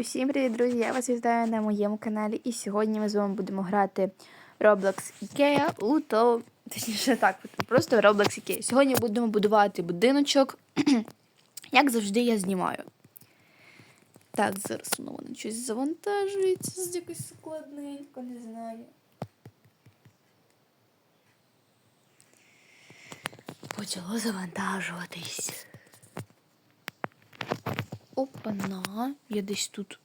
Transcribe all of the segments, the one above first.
Усім привіт, друзі! Я вас вітаю на моєму каналі. І сьогодні ми з вами будемо грати Roblox Ikea у то. Точніше так, просто Roblox Ikea. Сьогодні будемо будувати будиночок. Як завжди, я знімаю. Так, зараз воно воно щось завантажується з якось складненько, не знаю. Почало завантажуватись. Опана, я десь тут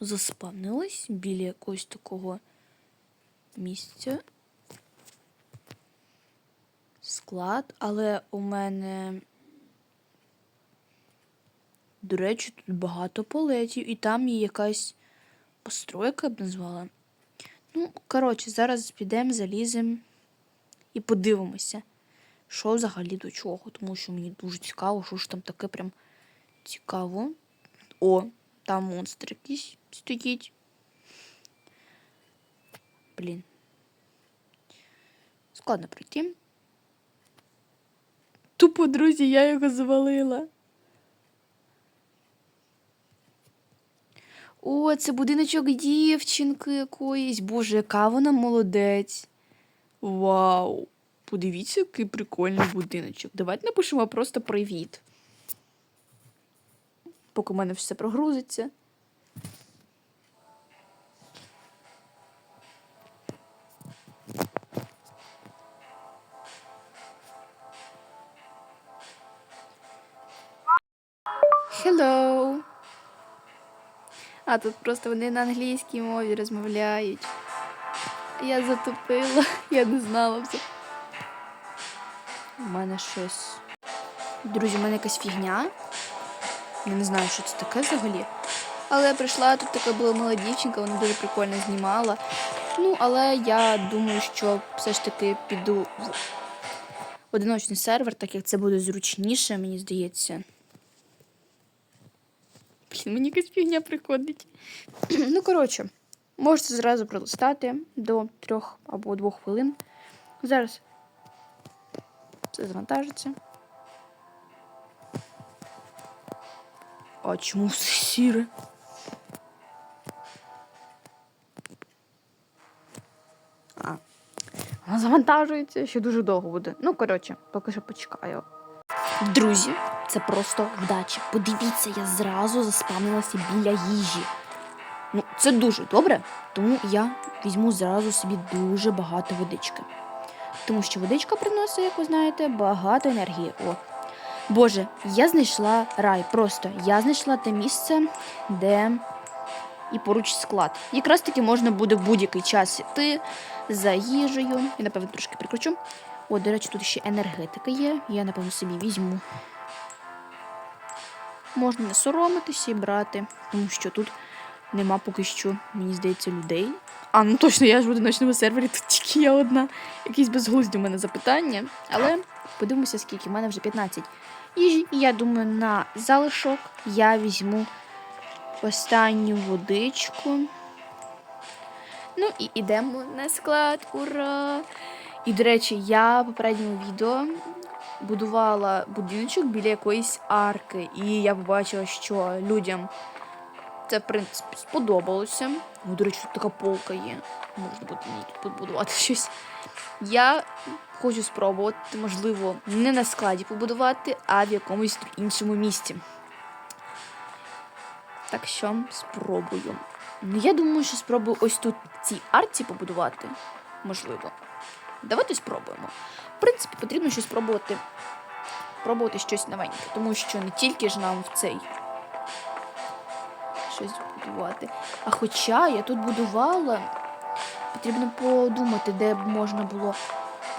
заспавнилась біля якогось такого місця. Склад, але у мене, до речі, тут багато полетів, і там є якась постройка, я б назвала. Ну, коротше, зараз підемо, заліземо і подивимося, що взагалі до чого, тому що мені дуже цікаво, що ж там таке прям. Цікаво. О, там монстр якийсь стоїть. Блін. Складно пройти. Тупо, друзі, я його завалила. О, це будиночок дівчинки якоїсь. Боже, яка вона молодець. Вау! Подивіться, який прикольний будиночок. Давайте напишемо просто привіт поки в мене все прогрузиться. Hello. А тут просто вони на англійській мові розмовляють. Я затопила, я не знала все. У мене щось. Друзі, у мене якась фігня. Я не знаю, що це таке взагалі. Але я прийшла, тут така була мала дівчинка, вона дуже прикольно знімала. Ну, але я думаю, що все ж таки піду в одиночний сервер, так як це буде зручніше, мені здається. Блін, мені якась фігня приходить. ну, коротше, можете зразу пролистати до трьох або двох хвилин. Зараз це завантажиться. А чому все сіре? А. Вона завантажується, ще дуже довго буде. Ну, коротше, поки що почекаю. Друзі, це просто вдача. Подивіться, я зразу заспамилася біля їжі. Ну, це дуже добре, тому я візьму зразу собі дуже багато водички. Тому що водичка приносить, як ви знаєте, багато енергії. О, Боже, я знайшла рай. Просто я знайшла те місце, де і поруч склад. Якраз таки можна буде будь-який час йти за їжею. Я, напевно, трошки прикручу. О, до речі, тут ще енергетика є. Я, напевно, собі візьму. Можна не соромитися і брати, тому що тут нема поки що, мені здається, людей. А, ну точно, я ж в одиночному сервері, тут тільки я одна. Якісь безглузді у мене запитання. Але подивимося, скільки. У мене вже 15 їжі. І я думаю, на залишок я візьму останню водичку. Ну і йдемо на склад. Ура! І, до речі, я в попередньому відео будувала будиночок біля якоїсь арки. І я побачила, що людям це, в принципі, сподобалося. О, до речі, тут така полка є. Можна буде тут побудувати щось. Я хочу спробувати, можливо, не на складі побудувати, а в якомусь іншому місці. Так що спробую. Ну, я думаю, що спробую ось тут цій арці побудувати. Можливо. Давайте спробуємо. В принципі, потрібно щось спробувати. Пробувати щось новеньке, тому що не тільки ж нам в цей щось будувати. А хоча я тут будувала, потрібно подумати, де б можна було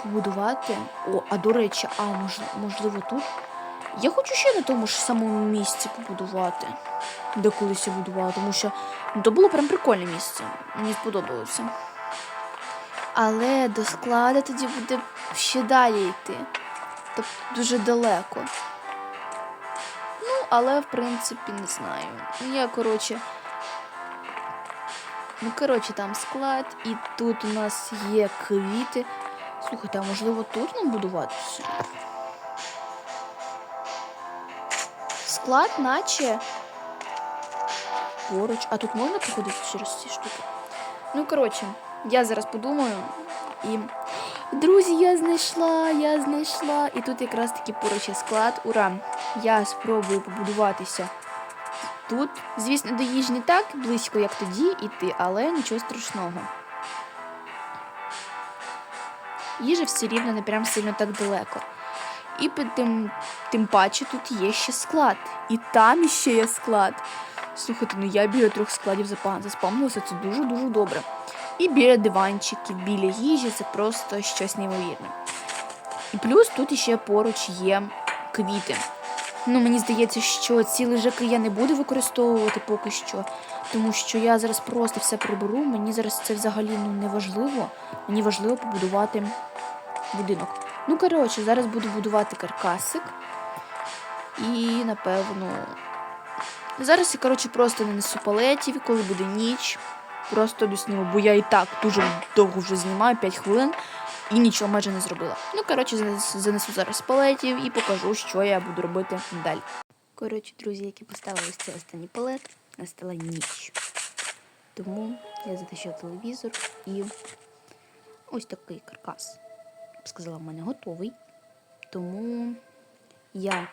побудувати. О, а до речі, а мож, можливо тут. Я хочу ще на тому ж самому місці побудувати, де колись я будувала, тому що ну, то було прям прикольне місце. Мені сподобалося. Але до складу тоді буде ще далі йти. Тобто дуже далеко. Ну, але в принципі не знаю. Ну, Я, коротше. Ну, коротше, там склад, і тут у нас є квіти. Слухайте, а можливо тут нам будуватися? Склад, наче поруч. А тут можна проходити через ці штуки? Ну, коротше, я зараз подумаю і. Друзі, я знайшла, я знайшла. І тут якраз таки поруч є склад. Ура! Я спробую побудуватися тут. Звісно, до їжі не так близько, як тоді йти, але нічого страшного. Їжа все рівно не прям сильно так далеко. І тим, тим паче тут є ще склад. І там ще є склад. Слухайте, ну я біля трьох складів заспамилася, це дуже-дуже добре. І біля диванчиків, біля їжі це просто щось неймовірне. І плюс тут ще поруч є квіти. Ну, мені здається, що ці лежаки я не буду використовувати поки що, тому що я зараз просто все приберу. Мені зараз це взагалі ну, не важливо. Мені важливо побудувати будинок. Ну, коротше, зараз буду будувати каркасик. І, напевно. Зараз я, коротше, просто нанесу палетів, коли буде ніч. Просто досніму, бо я і так дуже довго вже знімаю, 5 хвилин, і нічого майже не зробила. Ну, коротше, занесу зараз палетів і покажу, що я буду робити далі. Коротше, друзі, які поставили ось цей останній палет, настала ніч. Тому я затащила телевізор і ось такий каркас. Я б сказала, в мене готовий. Тому я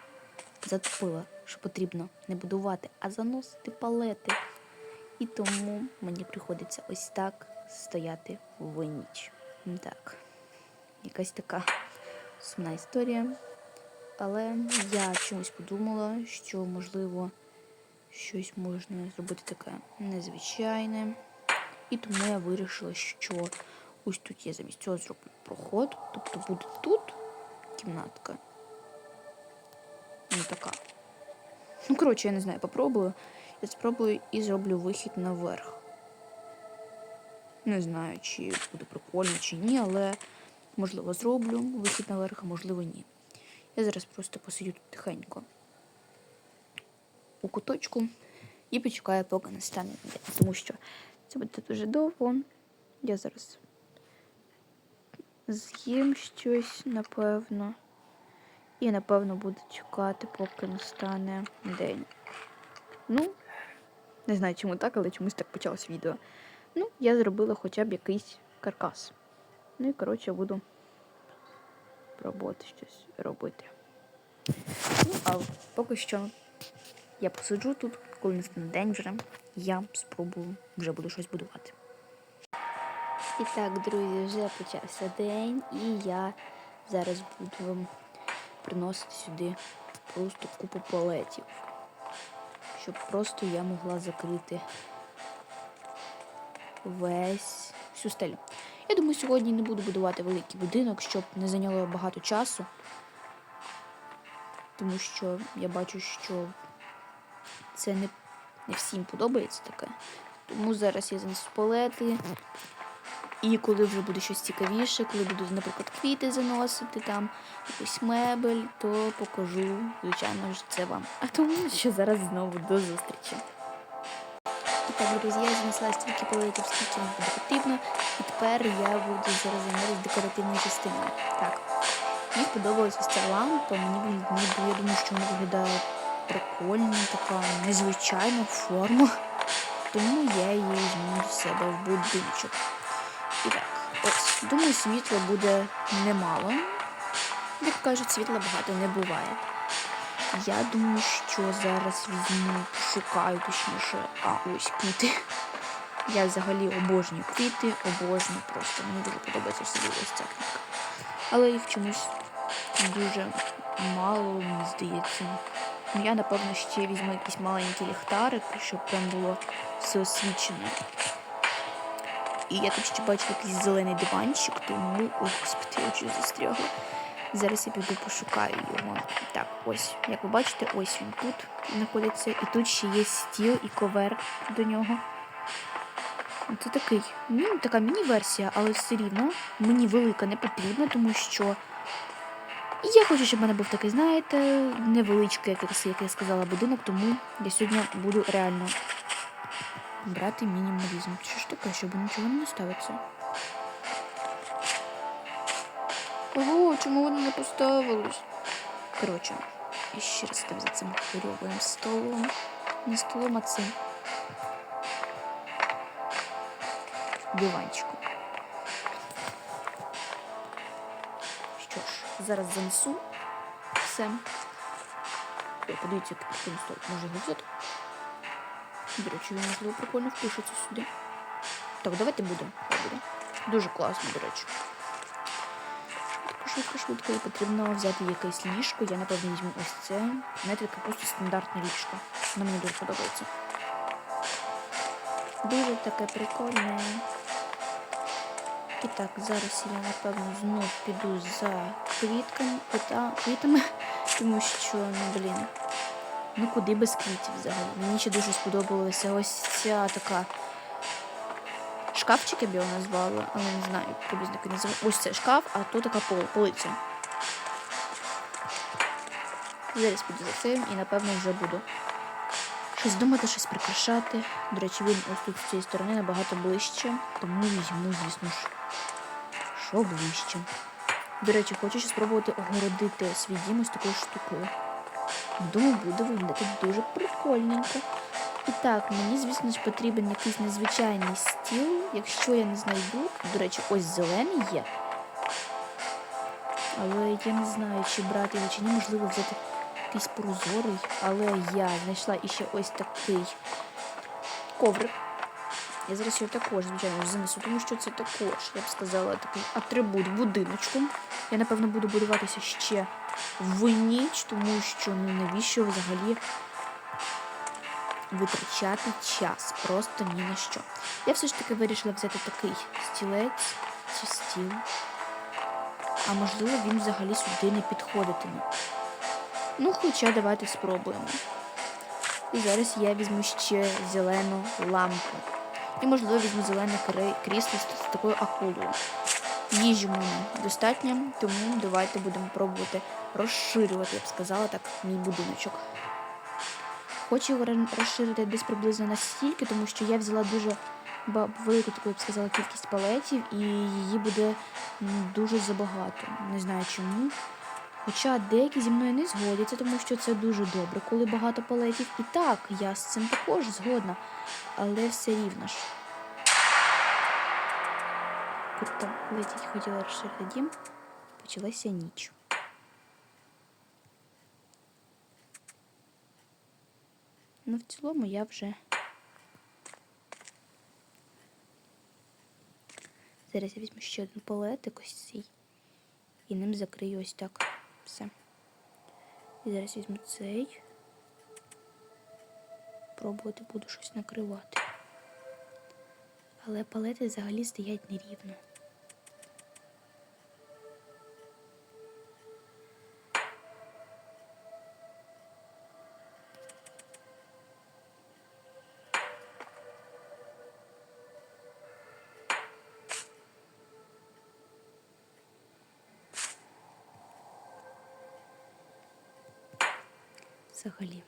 затопила, що потрібно не будувати, а заносити палети. І тому мені приходиться ось так стояти в ніч. Так, якась така сумна історія. Але я чомусь подумала, що можливо щось можна зробити таке незвичайне. І тому я вирішила, що ось тут я замість цього зроблю проход. Тобто буде тут кімнатка. Ну така. Ну, коротше, я не знаю, попробую. Я спробую і зроблю вихід наверх. Не знаю, чи буде прикольно, чи ні, але можливо зроблю вихід наверх, а можливо ні. Я зараз просто посидю тут тихенько у куточку і почекаю, поки настане день. Тому що це буде дуже довго. Я зараз з'їм щось, напевно. І, напевно, буду чекати, поки настане день. Ну, не знаю, чому так, але чомусь так почалось відео. Ну, я зробила хоча б якийсь каркас. Ну і, коротше, буду пробувати щось робити. Ну, а поки що я посиджу тут, коли настане день вже, я спробую вже буду щось будувати. І так, друзі, вже почався день, і я зараз буду вам приносити сюди просто купу палетів, щоб просто я могла закрити весь всю стелю. Я думаю, сьогодні не буду будувати великий будинок, щоб не зайняло багато часу. Тому що я бачу, що це не, не всім подобається таке. Тому зараз я занесу палети. І коли вже буде щось цікавіше, коли буду, наприклад, квіти заносити, там якусь мебель, то покажу, звичайно ж, це вам. А тому що зараз знову до зустрічі. Так, друзі, я занесла стільки палетів, скільки мені буде потрібно. І тепер я буду зараз займатися декоративною частиною. Так. Мені сподобалася ось ця лампа, мені я думаю, що вона виглядає прикольно, така незвичайна форма. Тому я її візьму до себе в будиночок. І так, ось, думаю, світла буде немало. Як кажуть, світла багато не буває. Я думаю, що зараз візьму, шукаю точніше, а ось квіти. Я взагалі обожнюю квіти, обожнюю просто. Мені дуже подобається все ось ця квітка. Але їх чомусь дуже мало, мені здається. Ну, Я, напевно, ще візьму якийсь маленький ліхтарик, щоб прям було все освічено. І я тут ще бачу якийсь зелений диванчик, тому ой, господи, очі застрягла. Зараз я піду пошукаю його. Так, ось, як ви бачите, ось він тут знаходиться. І тут ще є стіл і ковер до нього. Це такий, ну, така міні-версія, але все рівно мені велика не потрібна, тому що я хочу, щоб в мене був такий, знаєте, невеличкий, як я, сказала, будинок, тому я сьогодні буду реально брати мінімалізм. Що ж таке, щоб нічого не ставиться? Ого, чому воно не поставилось? Коротше, і ще раз там за цим хвильовим столом. Не столом, а цим диванчиком. Що ж, зараз занесу все. Ой, подивіться, який стол. Може взяти? До речі, він, можливо, прикольно впишеться сюди. Так, давайте будемо. Буде. Дуже класно, до речі. Швидко, швидко. І потрібно взяти якесь ліжко. Я, напевно, візьму ось це. Знаєте, таке просто стандартне ліжко. Воно мені дуже подобається. Дуже таке прикольне. І так, зараз я, напевно, знов піду за квітками, квіта, квітами, тому що, ну, блін, ну куди без квітів взагалі. Мені ще дуже сподобалася ось ця така шкафчик, я б його назвала, але не знаю, приблизно як він називає. Ось це шкаф, а тут така полиця. Зараз піду за цим і напевно вже буду щось думати, щось прикрашати. До речі, він ось тут з цієї сторони набагато ближче, тому візьму, звісно ж, що ближче. До речі, хочу ще спробувати огородити свій дім ось такою штукою. Думаю, буде виглядати дуже прикольненько. І так, мені, звісно ж, потрібен якийсь незвичайний стіл. Якщо я не знайду, до речі, ось зелений є. Але я не знаю, чи брати його, чи ні, можливо, взяти якийсь прозорий. Але я знайшла іще ось такий коврик. Я зараз його також, звичайно, занесу, тому що це також, я б сказала, такий атрибут будиночку. Я, напевно, буду будуватися ще в ніч, тому що ну навіщо взагалі витрачати час просто ні на що. Я все ж таки вирішила взяти такий стілець чи стіл. А можливо, він взагалі сюди не підходитиме. Ну, хоча давайте спробуємо. І зараз я візьму ще зелену лампу. І, можливо, візьму зелене крісло з такою акулою. Їжі мене достатньо, тому давайте будемо пробувати розширювати, я б сказала так, мій будиночок. Хочу його розширити десь приблизно настільки, тому що я взяла дуже велику таку, я б сказала, кількість палетів, і її буде дуже забагато. Не знаю чому. Хоча деякі зі мною не згодяться, тому що це дуже добре, коли багато палетів. І так, я з цим також згодна, але все рівно ж. Я тільки хотіла розширити дім, почалася ніч. Ну, в цілому я вже. Зараз я візьму ще один палетик ось цей. І ним закрию ось так. Все. І зараз візьму цей. Пробувати буду щось накривати. Але палети взагалі стоять нерівно. Взагалі.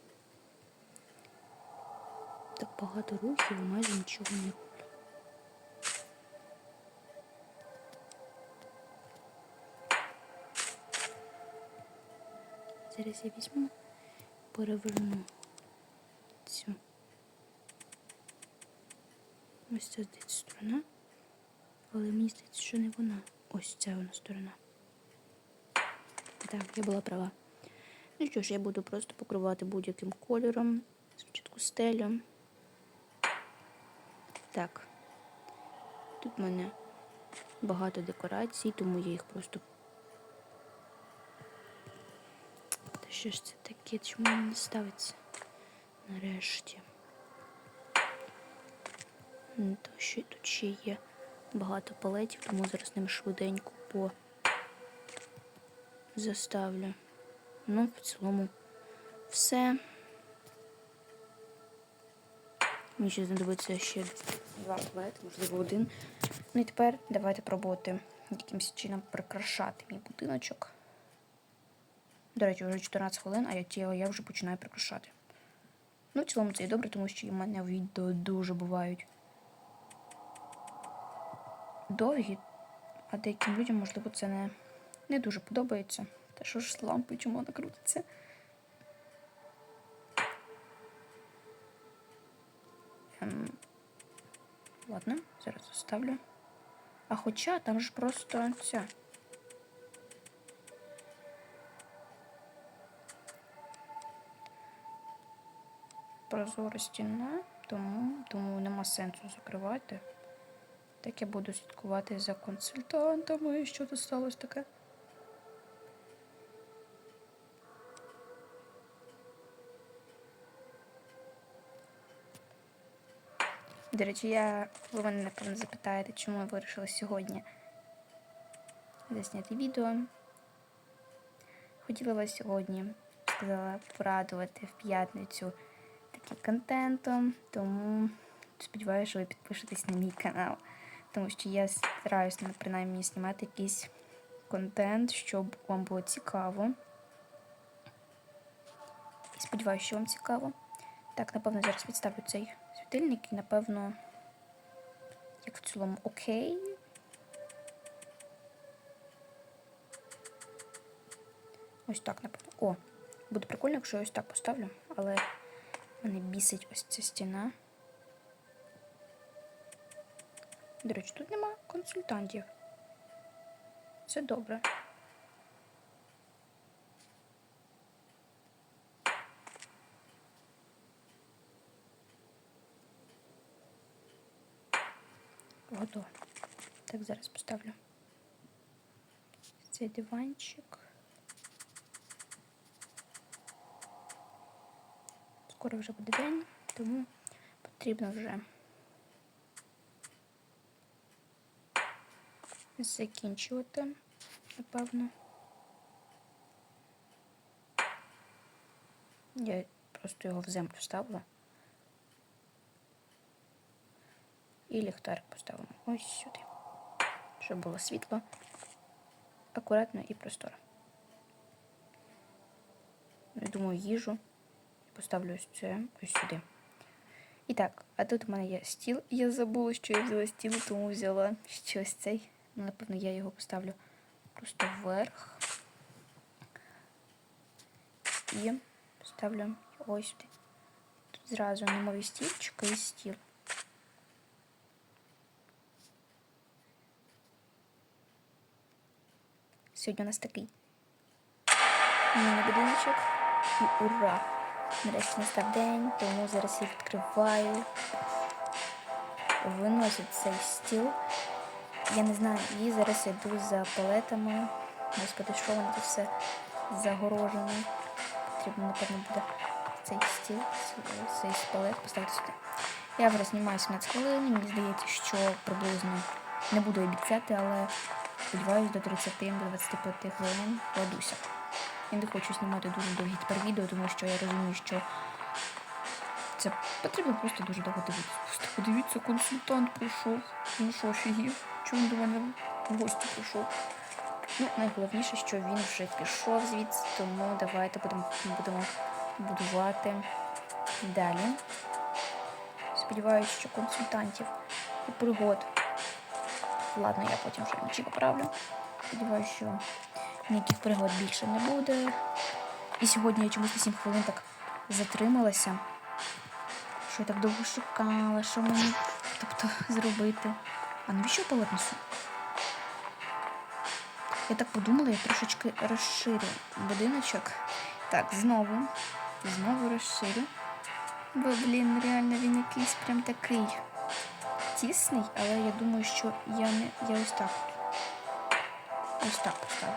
Так багато рухів, а майже нічого не роблю. Зараз я візьму, переверну цю. Ось ця здається сторона. Але мені здається, що не вона. Ось ця вона сторона. Так, я була права. Ну що ж, я буду просто покривати будь-яким кольором. Спочатку стелю. Так. Тут в мене багато декорацій, тому я їх просто. Та що ж це таке? Чому не ставиться? Нарешті. Ну, То ще, тут ще є багато палетів, тому зараз ним швиденько по заставлю. Ну, в цілому все. Мені ще знадобиться ще два плети, можливо, один. Ну і тепер давайте пробувати якимось чином прикрашати мій будиночок. До речі, вже 14 хвилин, а я, ті- я вже починаю прикрашати. Ну, в цілому це і добре, тому що в мене відео дуже бувають довгі, а деяким людям, можливо, це не, не дуже подобається. Та що ж з лампою, чому вона крутиться? Ем, Ладно, зараз заставлю. А хоча там ж просто ця. Прозора стіна, тому, тому нема сенсу закривати. Так я буду слідкувати за консультантами. Що тут сталося таке? До речі, я ви мене напевно запитаєте, чому я вирішила сьогодні засняти відео. Хотіла вас сьогодні, сказала, порадувати в п'ятницю таким контентом, тому сподіваюся, що ви підпишетесь на мій канал. Тому що я стараюся ну, принаймні знімати якийсь контент, щоб вам було цікаво. І сподіваюся, що вам цікаво. Так, напевно, зараз відставлю цей світильник і, напевно, як в цілому окей. Ось так, напевно. О, буде прикольно, якщо я ось так поставлю, але мене бісить ось ця стіна. До речі, тут нема консультантів. Це добре. Готово. Так, зараз поставлю цей диванчик. Скоро вже буде день, тому потрібно вже закінчувати, напевно. Я просто його в землю ставила. І ліхтарик поставимо ось сюди, щоб було світло, акуратно і просторо. Думаю, їжу поставлю ось це ось сюди. І так, а тут у мене є стіл. Я забула, що я взяла стіл, тому взяла ще ось цей. Ну, напевно, я його поставлю просто вверх. І поставлю ось сюди. Тут зразу немові стільчики і стіл. Сьогодні у нас такий міні-будиночок. І ура! Нарешті настав день, тому зараз я відкриваю. Виносять цей стіл. Я не знаю, і зараз я йду за палетами. Господи, що воно тут все загорожено. Потрібно, напевно, буде цей стіл, цей палет поставити сюди. Я вже знімаю 17 хвилин, мені здається, що приблизно не буду обіцяти, але сподіваюся, до 30-25 хвилин кладуся. Я не хочу знімати дуже довгі тепер відео, тому що я розумію, що це потрібно просто дуже довго дивитися. Просто подивіться, консультант прийшов. Ну що, офігів? Чому до мене в гості прийшов? Ну, найголовніше, що він вже пішов звідси, тому давайте будемо, будемо будувати далі. Сподіваюся, що консультантів і пригод. Ладно, я потім вже вночі поправлю. Сподіваюся, що ніяких пригод більше не буде. І сьогодні я чомусь на 7 хвилин так затрималася. Що я так довго шукала, що мені тобто, зробити. А навіщо палет несу? Я так подумала, я трошечки розширю будиночок. Так, знову. Знову розширю. Бо, блін, реально він якийсь прям такий тісний, але я думаю, що я не. Я ось так. Ось так поставлю.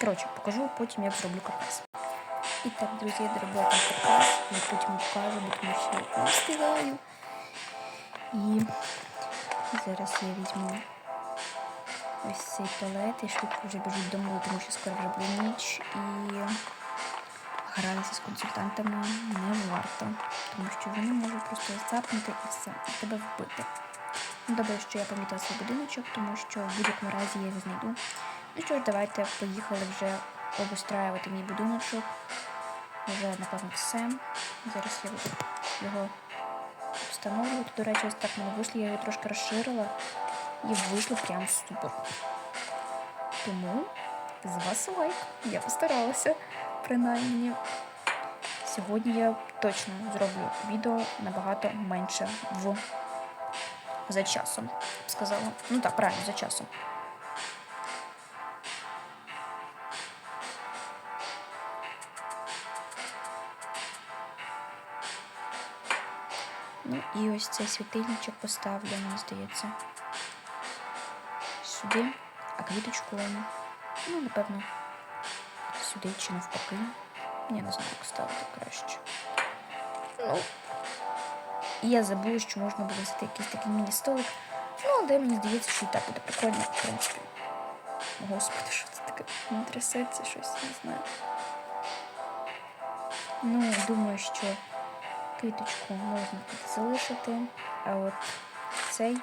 Коротше, покажу потім, як зроблю каркас. І так, друзі, я доробила там каркас, я потім покажу, бо тому що я не встигаю. І зараз я візьму ось цей туалет і швидко вже біжу додому, тому що скоро вже буде ніч. І гратися з консультантами не варто, тому що вони можуть просто запнути і все, і тебе вбити. Ну, Добре, що я помітила свій будиночок, тому що в будь-якому разі я його знайду. Ну що ж, давайте поїхали вже обустраювати мій будиночок. Вже, напевно, все. Зараз я його встановлювати. До речі, ось так мене вийшло, я його трошки розширила і вийшло прям супер. Тому з вас лайк. Я постаралася, принаймні. Сьогодні я точно зроблю відео набагато менше в за часом, сказала. Ну так, правильно, за часом. Ну і ось цей світильничок поставлю, мені здається. Сюди, а квіточку, ну, напевно, сюди чи навпаки. Я не знаю, як ставити краще. Ну, і я забула, що можна буде взяти якийсь такий міні-столик. Ну, де мені здається, що і так буде прикольно, в принципі. Господи, що це таке? Не трясеться щось, не знаю. Ну, думаю, що квіточку можна тут залишити, а от цей,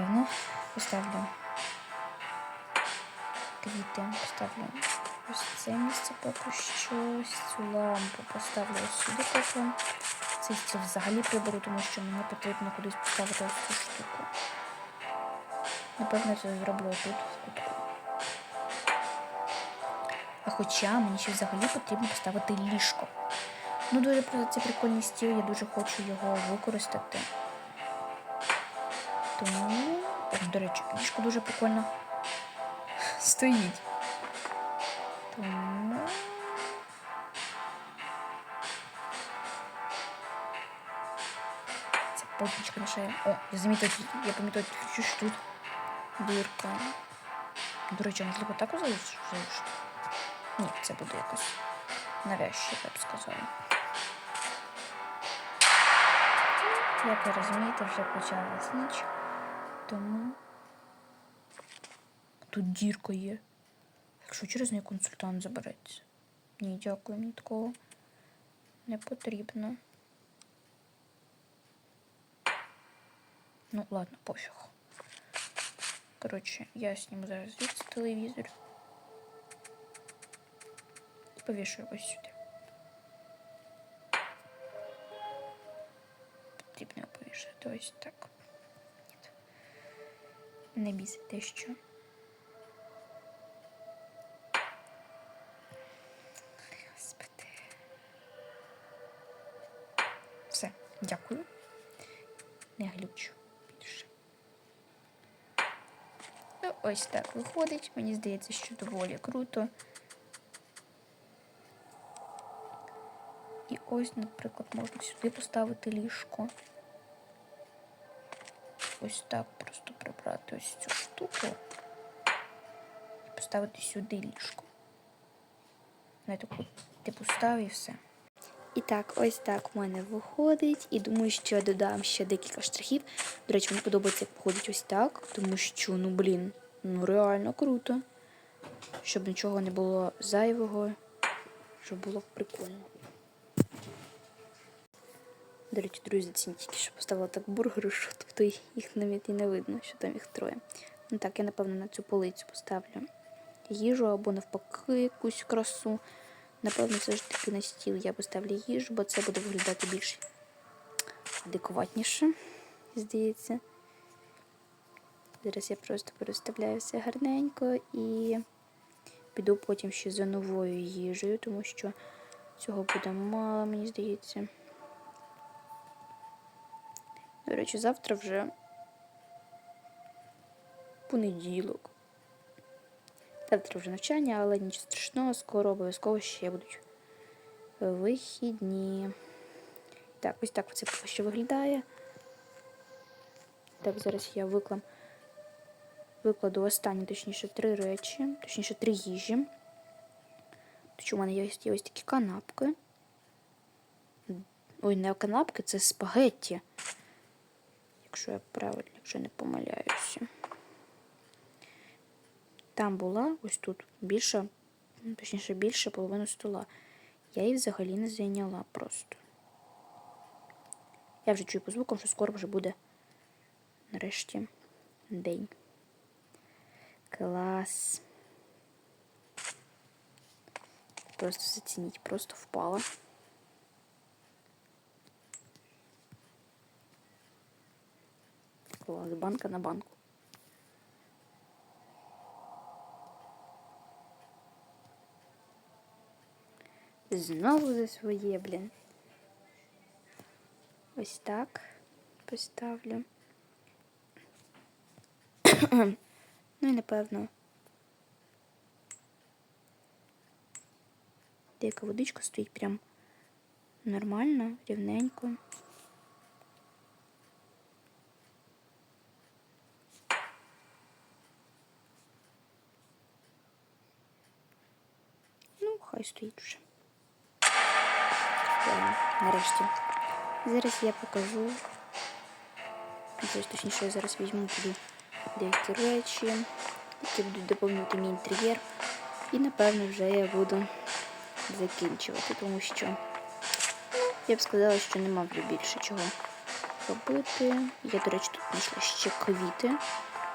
напевно, поставлю квіти, поставлю ось це місце поки що, ось цю лампу поставлю ось сюди поки. Цей стіл взагалі приберу, тому що мені потрібно кудись поставити ось цю штуку. Напевно, це зроблю тут, в кутку. А хоча мені ще взагалі потрібно поставити ліжко. Ну, дуже це прикольний стіл, я дуже хочу його використати. Тому, до речі, ліжко дуже прикольно стоїть. Тому. Ця потічка мішає. О, я замітив, я помітив, що ж тут дірка. До речі, можливо, так залишити? Ні, це буде якось навязчиво, я б сказала. Як ви розумієте, вже почалась ніч, тому тут дірка є. Якщо через неї консультант забереться. Ні, дякую, мені такого не потрібно. Ну, ладно, пофіг. Коротше, я зніму зараз звідси телевізор. І повішую ось сюди. Потрібно його повішати ось так. Не бісите, що. Господи. Все, дякую. Не глючу більше. Ну, ось так виходить. Мені здається, що доволі круто. І ось, наприклад, можна сюди поставити ліжко. Ось так просто прибрати ось цю штуку і поставити сюди ліжко. На таку типу став і все. І так, ось так у мене виходить. І думаю, що я додам ще декілька штрихів. До речі, мені подобається, як виходить ось так, тому що, ну блін, ну реально круто. Щоб нічого не було зайвого, щоб було прикольно. До речі, друзі, ці тільки що поставила так бургери, що тобто їх навіть і не видно, що там їх троє. Ну так, я напевно на цю полицю поставлю їжу або навпаки якусь красу. Напевно, все ж таки на стіл я поставлю їжу, бо це буде виглядати більш адекватніше, здається. Зараз я просто переставляю все гарненько і піду потім ще за новою їжею, тому що цього буде мало, мені здається. До речі, завтра вже понеділок. Завтра вже навчання, але нічого страшного, скоро обов'язково ще будуть вихідні. Так, ось так це поки що виглядає. Так, зараз я виклам, викладу останні, точніше, три речі, точніше, три їжі. Тут у мене є, є ось такі канапки. Ой, не канапки, це спагетті. Якщо я правильно, якщо не помиляюся. Там була ось тут більша, ну, точніше, більше половину стола. Я її взагалі не зайняла просто. Я вже чую по звукам, що скоро вже буде нарешті день. Клас. Просто зацініть, просто впала. перепригувала з банка на банку. Знову за своє, блін. Ось так поставлю. ну і напевно. Деяка водичка стоїть прям нормально, рівненько. Хай стоїть вже. Нарешті. Зараз я покажу. Точніше, я зараз візьму туди деякі речі, які будуть доповнювати мій інтер'єр. І напевно вже я буду закінчувати, тому що я б сказала, що нема вже більше чого робити. Я, до речі, тут знайшла ще квіти.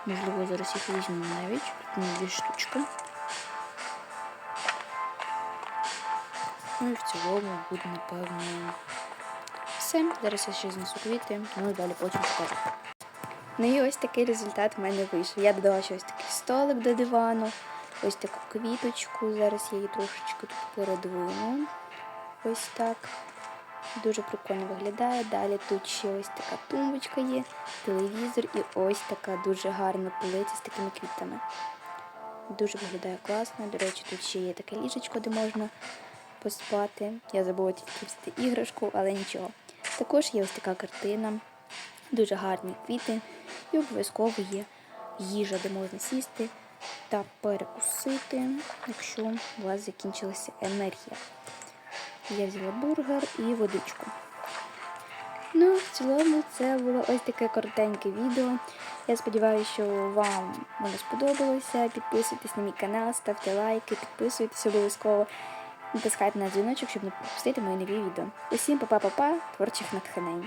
Можливо, зараз їх візьму навіть. Тут дві штучки. Ну і в цілому буде, напевно, все. Зараз я ще знесу квіти, ну і далі потім покажу. Ну і ось такий результат в мене вийшов. Я додала ще ось такий столик до дивану, ось таку квіточку. Зараз я її трошечки тут передвину. Ось так. Дуже прикольно виглядає. Далі тут ще ось така тумбочка є, телевізор і ось така дуже гарна полиця з такими квітами. Дуже виглядає класно. До речі, тут ще є таке ліжечко, де можна поспати. Я забула тільки взяти іграшку, але нічого. Також є ось така картина, дуже гарні квіти, і обов'язково є їжа, де можна сісти та перекусити, якщо у вас закінчилася енергія. Я взяла бургер і водичку. Ну, в цілому, це було ось таке коротеньке відео. Я сподіваюся, що вам воно сподобалося. Підписуйтесь на мій канал, ставте лайки, підписуйтесь обов'язково. Натискайте на дзвіночок, щоб не пропустити мої нові відео. Усім па-па-па-па, творчих натхнень!